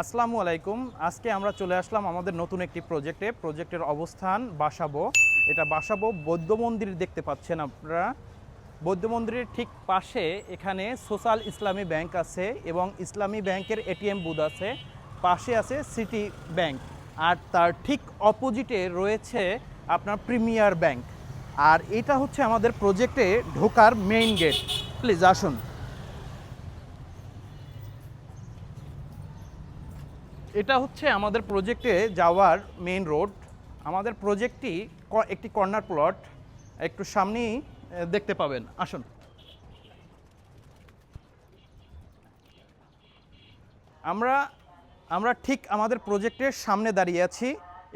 আসসালামু আলাইকুম। আজকে আমরা চলে আসলাম আমাদের নতুন একটি প্রজেক্টে। প্রজেক্টের অবস্থান বাসাবো। এটা বাসাবো বৌদ্ধ মন্দির দেখতে পাচ্ছেন আপনারা। বৌদ্ধ মন্দিরের ঠিক পাশে এখানে সোশ্যাল ইসলামী ব্যাংক আছে এবং ইসলামী ব্যাংকের এটিএম বুথ আছে। পাশে আছে সিটি ব্যাংক। আর তার ঠিক অপোজিটে রয়েছে আপনার প্রিমিয়ার ব্যাংক। আর এটা হচ্ছে আমাদের প্রজেক্টে ঢোকার মেইন গেট। প্লিজ আসুন। এটা হচ্ছে আমাদের প্রজেক্টে যাওয়ার মেইন রোড আমাদের প্রজেক্টটি একটি কর্নার প্লট একটু সামনেই দেখতে পাবেন। আসুন। আমরা আমরা ঠিক আমাদের প্রজেক্টের সামনে দাঁড়িয়ে আছি।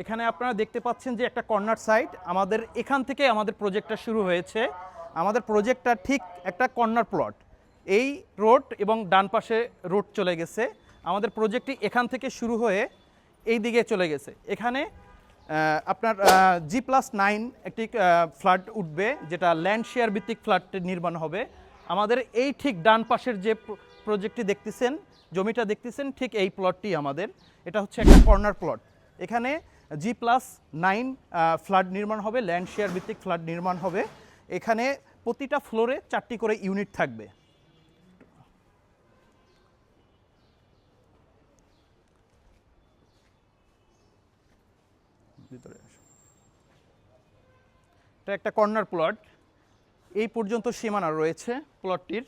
এখানে আপনারা দেখতে পাচ্ছেন যে একটা কর্নার সাইড আমাদের এখান থেকে আমাদের প্রজেক্টটা শুরু হয়েছে। আমাদের প্রজেক্টটা ঠিক একটা কর্নার প্লট এই রোড এবং ডান পাশে রোড চলে গেছে। আমাদের প্রজেক্টটি এখান থেকে শুরু হয়ে এই দিকে চলে গেছে। এখানে আপনার জি প্লাস নাইন একটি ফ্ল্যাট উঠবে, যেটা ল্যান্ড শেয়ার ভিত্তিক ফ্ল্যাট নির্মাণ হবে। আমাদের এই ঠিক ডান পাশের যে প্র- প্রজেক্টটি দেখতেছেন, জমিটা দেখতেছেন, ঠিক এই প্লটটি আমাদের। এটা হচ্ছে একটা কর্নার প্লট এখানে জি প্লাস নাইন ফ্ল্যাট নির্মাণ হবে ল্যান্ড শেয়ার ভিত্তিক ফ্ল্যাট নির্মাণ হবে। এখানে প্রতিটা ফ্লোরে চারটি করে ইউনিট থাকবে। ভিতরে আসো। এটা একটা কর্নার প্লট। এই পর্যন্ত সীমানা রয়েছে প্লটটির।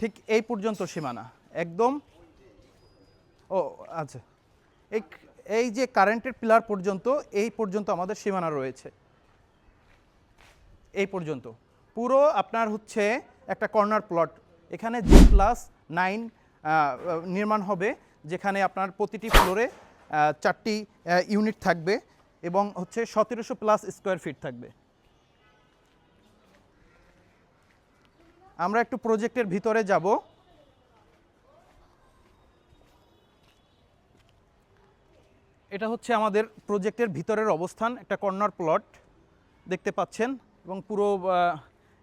ঠিক এই পর্যন্ত সীমানা। একদম। ও আচ্ছা। এই এই যে কারেন্টের পিলার পর্যন্ত, এই পর্যন্ত আমাদের সীমানা রয়েছে। এই পর্যন্ত। পুরো আপনার হচ্ছে একটা কর্নার প্লট। এখানে জি প্লাস নাইন নির্মাণ হবে। যেখানে আপনার প্রতিটি ফ্লোরে চারটি ইউনিট থাকবে এবং হচ্ছে সতেরোশো প্লাস স্কোয়ার ফিট থাকবে। আমরা একটু প্রজেক্টের ভিতরে যাব। এটা হচ্ছে আমাদের প্রজেক্টের ভিতরের অবস্থান, একটা কর্নার প্লট দেখতে পাচ্ছেন এবং পুরো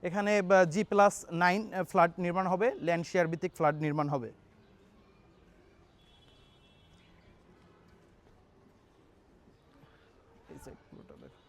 এখানে জি প্লাস নাইন ফ্ল্যাট নির্মাণ হবে, ল্যান্ড শেয়ার ভিত্তিক ফ্ল্যাট নির্মাণ হবে। এই side পুরোটা দেখো।